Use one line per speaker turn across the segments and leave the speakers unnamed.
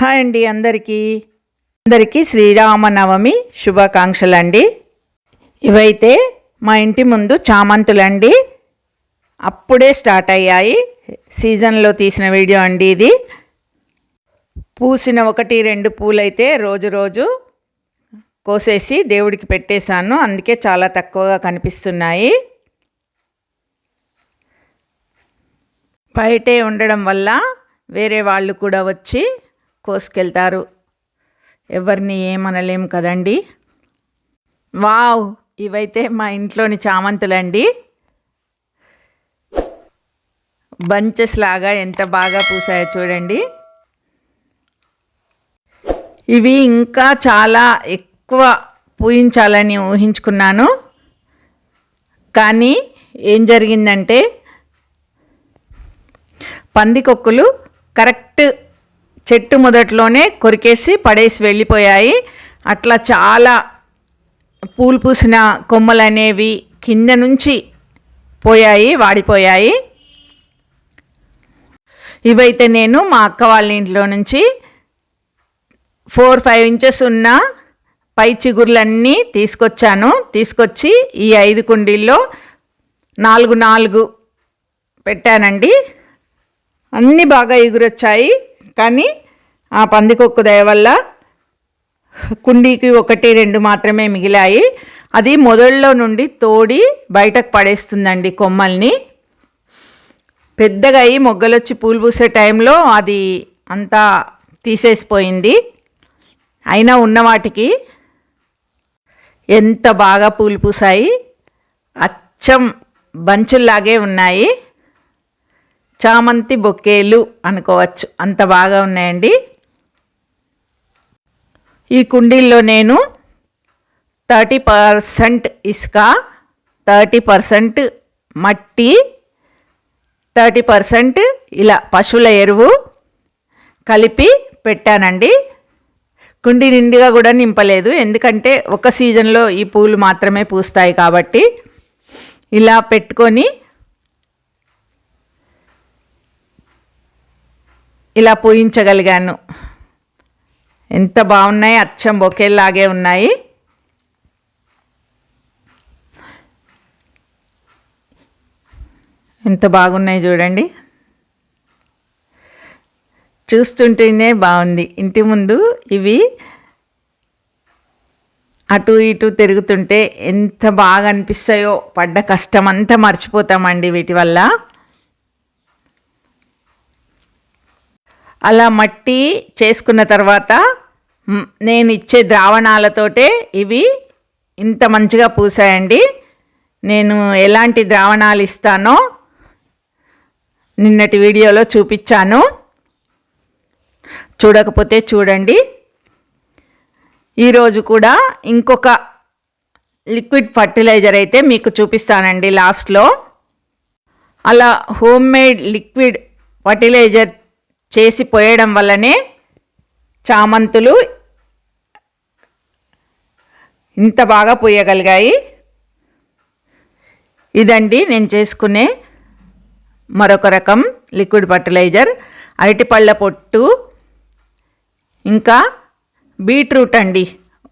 Hi అండి అందరికీ. అందరికీ శ్రీరామనవమి శుభాకాంక్షలు అండి ఇవైతే మా ఇంటి ముందు చామంతులండి. అప్పుడే స్టార్ట్ అయ్యాయి. సీజన్లో తీసిన వీడియో అండి ఇది. పూసిన ఒకటి రెండు పూలైతే రోజు రోజు కోసేసి దేవుడికి పెట్టేశాను. అందుకే చాలా తక్కువగా కనిపిస్తున్నాయి. బయటే ఉండడం వల్ల వేరే వాళ్ళు కూడా వచ్చి కోసుకెళ్తారు. ఎవరిని ఏమనలేం కదండి? వావ్! ఇవైతే మా ఇంట్లోని చామంతులండి. బంచెస్ లాగా ఎంత బాగా పూసాయో చూడండి. ఇవి ఇంకా చాలా ఎక్కువ పూయించాలని ఊహించుకున్నాను. కానీ ఏం జరిగిందంటే పందికొక్కులు కరెక్ట్ చెట్టు మొదట్లోనే కొరికేసి పడేసి వెళ్ళిపోయాయి. అట్లా చాలా పూలు పూసిన కొమ్మలు అనేవి కింద నుంచి పోయాయి వాడిపోయాయి. ఇవైతే నేను మా అక్క వాళ్ళ ఇంట్లో నుంచి ఫోర్ ఫైవ్ ఇంచెస్ ఉన్న పై చిగుర్లన్నీ తీసుకొచ్చాను. తీసుకొచ్చి ఈ ఐదు కుండీల్లో నాలుగు నాలుగు పెట్టానండి. అన్నీ బాగా ఎగురొచ్చాయి. కానీ ఆ పందికొక్కు దయ వల్ల కుండీకి ఒకటి రెండు మాత్రమే మిగిలాయి. అది మొదల్లో నుండి తోడి బయటకు పడేస్తుందండి కొమ్మల్ని. పెద్దగా అయ్యి మొగ్గలొచ్చి పూలు పూసే టైంలో అది అంతా తీసేసిపోయింది. అయినా ఉన్న వాటికి ఎంత బాగా పూలు పూసాయి. అచ్చం బంచుల్లాగే ఉన్నాయి. చామంతి బొకేలు అనుకోవచ్చు. అంత బాగా ఉన్నాయండి. ఈ కుండీల్లో నేను థర్టీ పర్సెంట్ ఇసుక థర్టీ పర్సెంట్ మట్టి థర్టీ పర్సెంట్ ఇలా పశువుల ఎరువు కలిపి పెట్టానండి. కుండీ నిండుగా కూడా నింపలేదు. ఎందుకంటే ఒక సీజన్లో ఈ పూలు మాత్రమే పూస్తాయి కాబట్టి ఇలా పెట్టుకొని ఇలా పూయించగలిగాను ఎంత బాగున్నాయి అచ్చం బొకేలాగే ఉన్నాయి. ఎంత బాగున్నాయి చూడండి. చూస్తుంటేనే బాగుంది. ఇంటి ముందు ఇవి అటు ఇటు తిరుగుతుంటే ఎంత బాగా అనిపిస్తాయో పడ్డ కష్టం అంతా మర్చిపోతామండి వీటి వల్ల. అలా మట్టి చేసుకున్న తర్వాత నేను ఇచ్చే ద్రావణాలతోటే ఇవి ఇంత మంచిగా పూసాయండి. నేను ఎలాంటి ద్రావణాలు ఇస్తానో నిన్నటి వీడియోలో చూపించాను. చూడకపోతే చూడండి. ఈరోజు కూడా ఇంకొక లిక్విడ్ ఫర్టిలైజర్ అయితే మీకు చూపిస్తానండి లాస్ట్లో. అలా హోమ్ మేడ్ లిక్విడ్ ఫర్టిలైజర్ చేసి పోయడం వల్లనే చామంతులు ఇంత బాగా పోయగలిగాయి. ఇదండి నేను చేసుకునే మరొక రకం లిక్విడ్ ఫర్టిలైజర్. అరటిపళ్ళ పొట్టు ఇంకా బీట్రూట్ అండి.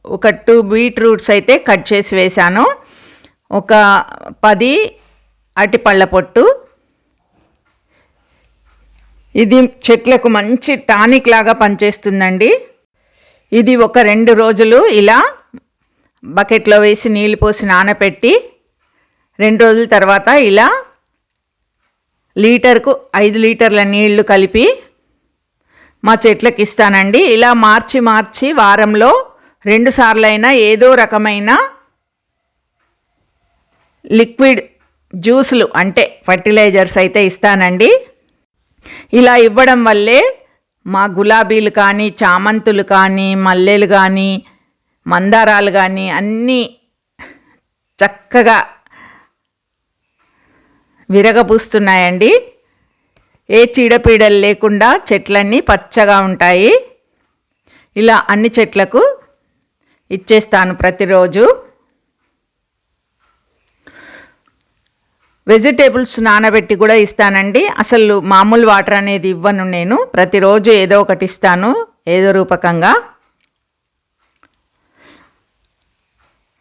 ఒక టూ బీట్రూట్స్ అయితే కట్ చేసి వేశాను. ఒక పది అరటిపళ్ళ పొట్టు ఇది చెట్లకు మంచి టానిక్ లాగా పనిచేస్తుందండి. ఇది ఒక రెండు రోజులు ఇలా బకెట్లో వేసి నీళ్ళు పోసి నానపెట్టి రెండు రోజుల తర్వాత ఇలా లీటర్కు ఐదు లీటర్ల నీళ్ళు కలిపి మా చెట్లకు ఇస్తానండి. ఇలా మార్చి మార్చి వారంలో రెండు సార్లైనా ఏదో రకమైన లిక్విడ్ జ్యూసులు అంటే ఫర్టిలైజర్స్ అయితే ఇస్తానండి. ఇలా ఇవ్వడం వల్లే మా గులాబీలు కానీ చామంతులు కానీ మల్లెలు కానీ మందారాలు కానీ అన్నీ చక్కగా విరగపూస్తున్నాయండి ఏ చీడపీడలు లేకుండా చెట్లన్నీ పచ్చగా ఉంటాయి. ఇలా అన్ని చెట్లకు ఇచ్చేస్తాను ప్రతిరోజు. వెజిటేబుల్స్ నానబెట్టి కూడా ఇస్తానండి. అసలు మామూలు వాటర్ అనేది ఇవ్వను నేను. ప్రతిరోజు ఏదో ఒకటి ఇస్తాను ఏదో రూపకంగా.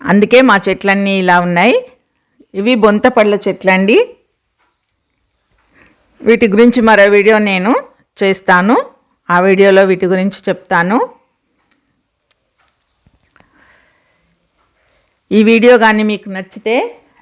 అందుకే మా చెట్లన్నీ ఇలా ఉన్నాయి. ఇవి బొంత పళ్ళ చెట్లండి. వీటి గురించి మరో వీడియో నేను చేస్తాను. ఆ వీడియోలో వీటి గురించి చెప్తాను. ఈ వీడియో కానీ మీకు నచ్చితే